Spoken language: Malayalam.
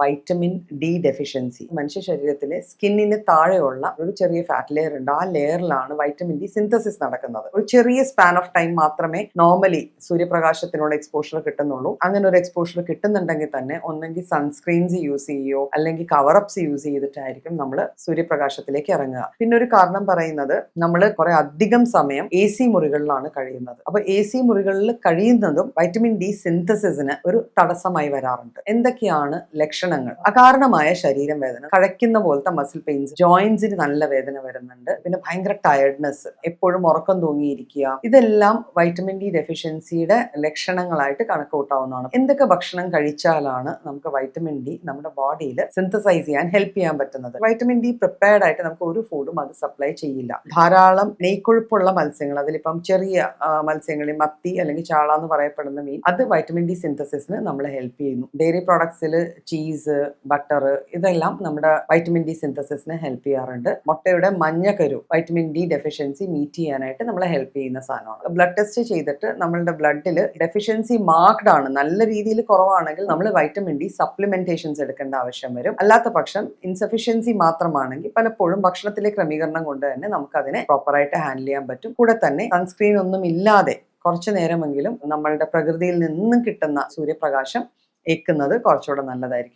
വൈറ്റമിൻ ഡി ഡെഫിഷ്യൻസി മനുഷ്യ ശരീരത്തിലെ സ്കിന്നിന് താഴെയുള്ള ഒരു ചെറിയ ഫാറ്റ് ലെയർ ഉണ്ട്. ആ ലെയറിലാണ് വൈറ്റമിൻ ഡി സിന്തസിസ് നടക്കുന്നത്. ഒരു ചെറിയ സ്പാൻ ഓഫ് ടൈം മാത്രമേ നോർമലി സൂര്യപ്രകാശത്തിനോട് എക്സ്പോഷർ കിട്ടുന്നുള്ളൂ. അങ്ങനെ ഒരു എക്സ്പോഷർ കിട്ടുന്നുണ്ടെങ്കിൽ തന്നെ ഒന്നെങ്കിൽ സൺസ്ക്രീൻസ് യൂസ് ചെയ്യുകയോ അല്ലെങ്കിൽ കവറപ്സ് യൂസ് ചെയ്തിട്ടായിരിക്കും നമ്മൾ സൂര്യപ്രകാശത്തിലേക്ക് ഇറങ്ങുക. പിന്നെ ഒരു കാരണം പറയുന്നത് നമ്മൾ കുറെ അധികം സമയം എ സി മുറികളിലാണ് കഴിയുന്നത്. അപ്പൊ എ സി മുറികളിൽ കഴിയുന്നതും വൈറ്റമിൻ ഡി സിന്തസിസിന് ഒരു തടസ്സമായി വരാറുണ്ട്. എന്തൊക്കെയാണ് ലക്ഷണങ്ങൾ അകാരണമായ ശരീരം വേദന കഴയ്ക്കുന്ന പോലത്തെ മസിൽ പെയിൻസ് ജോയിന്റ്സിന് നല്ല വേദന വരുന്നുണ്ട് പിന്നെ ഭയങ്കര ടയർഡ്നെസ് എപ്പോഴും ഉറക്കം തൂങ്ങിയിരിക്കുക ഇതെല്ലാം വൈറ്റമിൻ ഡി ഡെഫിഷ്യൻസിയുടെ ലക്ഷണങ്ങളായിട്ട് കണക്ക് കൂട്ടാവുന്നതാണ് എന്തൊക്കെ ഭക്ഷണം കഴിച്ചാലാണ് നമുക്ക് വൈറ്റമിൻ ഡി നമ്മുടെ ബോഡിയിൽ സിന്തസൈസ് ചെയ്യാൻ ഹെൽപ്പ് ചെയ്യാൻ പറ്റുന്നത്? വൈറ്റമിൻ ഡി പ്രിപ്പയർഡ് ആയിട്ട് നമുക്ക് ഒരു ഫുഡും അത് സപ്ലൈ ചെയ്യില്ല. ധാരാളം നെയ്ക്കൊഴുപ്പുള്ള മത്സ്യങ്ങൾ അതിലിപ്പം ചെറിയ മത്സ്യങ്ങളിൽ മത്തി അല്ലെങ്കിൽ ചാള എന്ന് പറയപ്പെടുന്ന മീൻ അത് വൈറ്റമിൻ ഡി സിന്തസിസിന് നമ്മളെ ഹെൽപ്പ് ചെയ്യുന്നു. ഡെയറി പ്രോഡക്ട്സിൽ ചീസ് ബട്ടർ ഇതെല്ലാം നമ്മുടെ വൈറ്റമിൻ ഡി സിന്തസിസിനെ ഹെൽപ്പ് ചെയ്യാറുണ്ട്. മുട്ടയുടെ മഞ്ഞക്കരു വൈറ്റമിൻ ഡി ഡെഫിഷ്യൻസി മീറ്റ് ചെയ്യാനായിട്ട് നമ്മളെ ഹെൽപ്പ് ചെയ്യുന്ന സാധനമാണ്. ബ്ലഡ് ടെസ്റ്റ് ചെയ്തിട്ട് നമ്മളുടെ ബ്ലഡിൽ ഡെഫിഷ്യൻസി മാർക്ഡ് ആണ്. നല്ല രീതിയിൽ കുറവാണെങ്കിൽ നമ്മൾ വൈറ്റമിൻ ഡി സപ്ലിമെന്റേഷൻസ് എടുക്കേണ്ട ആവശ്യം വരും. അല്ലാത്ത പക്ഷം ഇൻസഫിഷ്യൻസി മാത്രമാണെങ്കിൽ പലപ്പോഴും ഭക്ഷണത്തിലെ ക്രമീകരണം കൊണ്ട് തന്നെ നമുക്ക് നമുക്കതിനെ പ്രോപ്പറായിട്ട് ഹാൻഡിൽ ചെയ്യാൻ പറ്റും. കൂടെ തന്നെ സൺസ്ക്രീൻ ഒന്നും ഇല്ലാതെ കുറച്ചു നേരമെങ്കിലും നമ്മളുടെ പ്രകൃതിയിൽ നിന്നും കിട്ടുന്ന സൂര്യപ്രകാശം ഏക്കുന്നത് കുറച്ചുകൂടെ നല്ലതായിരിക്കും.